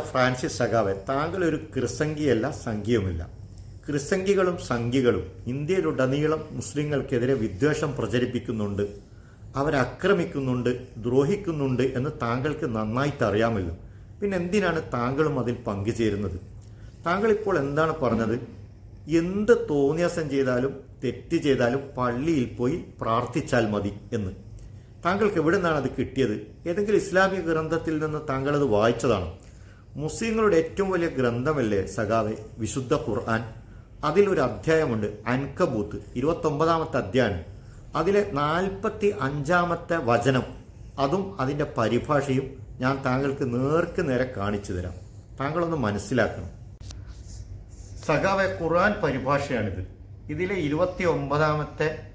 Francis സഖാവെ താങ്കൾ ഒരു ക്രിസംഗിയല്ല സംഖ്യയുമില്ല ക്രിസംഗികളും സംഖ്യകളും ഇന്ത്യയിലുടനീളം മുസ്ലിങ്ങൾക്കെതിരെ വിദ്വേഷം പ്രചരിപ്പിക്കുന്നുണ്ട്. അവരാക്രമിക്കുന്നുണ്ട് ദ്രോഹിക്കുന്നുണ്ട് എന്ന് താങ്കൾക്ക് നന്നായിട്ട് അറിയാമല്ലോ പിന്നെ എന്തിനാണ് താങ്കളും അതിൽ പങ്കുചേരുന്നത്? താങ്കൾ ഇപ്പോൾ എന്താണ് പറഞ്ഞത്? എന്ത് തോന്നിയാസം ചെയ്താലും തെറ്റ് ചെയ്താലും പള്ളിയിൽ പോയി പ്രാർത്ഥിച്ചാൽ മതി എന്ന്. താങ്കൾക്ക് എവിടെ നിന്നാണ് അത് കിട്ടിയത്? ഏതെങ്കിലും ഇസ്ലാമിക ഗ്രന്ഥത്തിൽ നിന്ന് താങ്കൾ അത് വായിച്ചതാണ്? മുസ്ലിങ്ങളുടെ ഏറ്റവും വലിയ ഗ്രന്ഥമല്ലേ സഖാവെ? വിശുദ്ധ ഖുർആൻ. അതിലൊരു അധ്യായമുണ്ട് അൻകബൂത്ത് ഇരുപത്തൊമ്പതാമത്തെ അധ്യായം. അതിലെ നാൽപ്പത്തി അഞ്ചാമത്തെ വചനം. അതും അതിന്റെ പരിഭാഷയും ഞാൻ താങ്കൾക്ക് നേർക്ക് നേരെ കാണിച്ചു തരാം. താങ്കളൊന്ന് മനസ്സിലാക്കണം. സഖാവെ ഖുർആൻ പരിഭാഷയാണിത്. ഇതിലെ ഇരുപത്തി ഒമ്പതാമത്തെ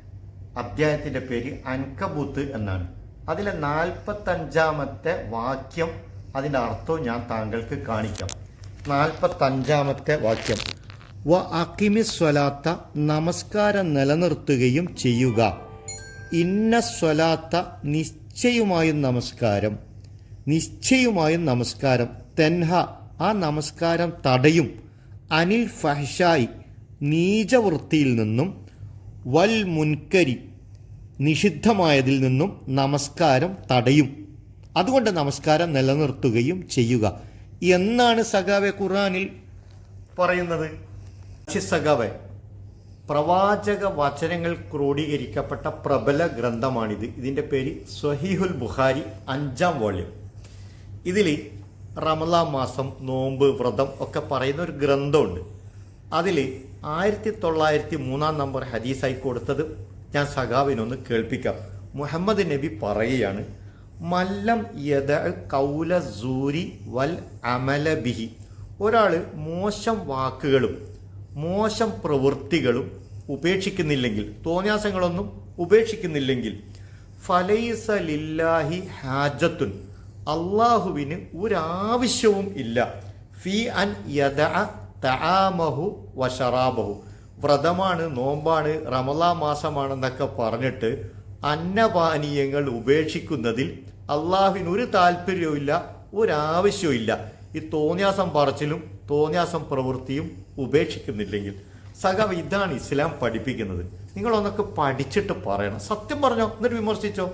അധ്യായത്തിന്റെ പേര് അൻകബൂത്ത് എന്നാണ്. അതിലെ നാൽപ്പത്തഞ്ചാമത്തെ വാക്യം അതിന്റെ അർത്ഥം ഞാൻ താങ്കൾക്ക് കാണിക്കാം. നാൽപ്പത്തഞ്ചാമത്തെ വാക്യം. വ അക്കിമി സ്വലാത്ത നമസ്കാരം നിലനിർത്തുകയും ചെയ്യുക. ഇന്ന സ്വലാത്ത നിശ്ചയമായും നമസ്കാരം. നിശ്ചയമായും നമസ്കാരം. തെൻഹ ആ നമസ്കാരം തടയും. അനിൽ ഫഹ്ഷായി നീചവൃത്തിയിൽ നിന്നും. വൽ മുൻകരി നിഷിദ്ധമായതിൽ നിന്നും നമസ്കാരം തടയും. അതുകൊണ്ട് നമസ്കാരം നിലനിർത്തുകയും ചെയ്യുക. എന്നാണ് സഖാവെ ഖുറാനിൽ പറയുന്നത്? സഖാവെ പ്രവാചക വചനങ്ങൾ ക്രോഡീകരിക്കപ്പെട്ട പ്രബല ഗ്രന്ഥമാണിത്. ഇതിന്റെ പേര് സ്വഹീഹുൽ ബുഖാരി അഞ്ചാം വോള്യം. ഇതിൽ റമലാ മാസം നോമ്പ് വ്രതം ഒക്കെ പറയുന്ന ഒരു ഗ്രന്ഥമുണ്ട്. അതിൽ ആയിരത്തി തൊള്ളായിരത്തി മൂന്നാം നമ്പർ ഹദീസായി കൊടുത്തത് ഞാൻ സഖാവിനൊന്ന് കേൾപ്പിക്കാം. മുഹമ്മദ് നബി പറയുകയാണ് മല്ലം യദ കൗല സൂരി വൽ അമല ബിഹി. ഒരാൾ മോശം വാക്കുകളും മോശം പ്രവൃത്തികളും ഉപേക്ഷിക്കുന്നില്ലെങ്കിൽ തോന്യാസങ്ങളൊന്നും ഉപേക്ഷിക്കുന്നില്ലെങ്കിൽ ഫലൈസ ലില്ലാഹി ഹാജത്തുൻ അള്ളാഹുവിന് ഒരാവശ്യവും ഇല്ല. ഫി അൻ യദ തആമഹു വഷറാബഹു വ്രതമാണ് നോമ്പാണ് റമലാ മാസമാണെന്നൊക്കെ പറഞ്ഞിട്ട് അന്നപാനീയങ്ങൾ ഉപേക്ഷിക്കുന്നതിൽ അള്ളാഹുവിന് ഒരു താല്പര്യവും ഇല്ല ഒരാവശ്യവും ഇല്ല ഈ തോന്നിയാസം പറച്ചിലും തോന്നിയാസം പ്രവൃത്തിയും ഉപേക്ഷിക്കുന്നില്ലെങ്കിൽ. സഖാവ് ഇതാണ് ഇസ്ലാം പഠിപ്പിക്കുന്നത്. നിങ്ങളൊന്നൊക്കെ പഠിച്ചിട്ട് പറയണം. സത്യം പറഞ്ഞോ? എന്നിട്ട് വിമർശിച്ചോ?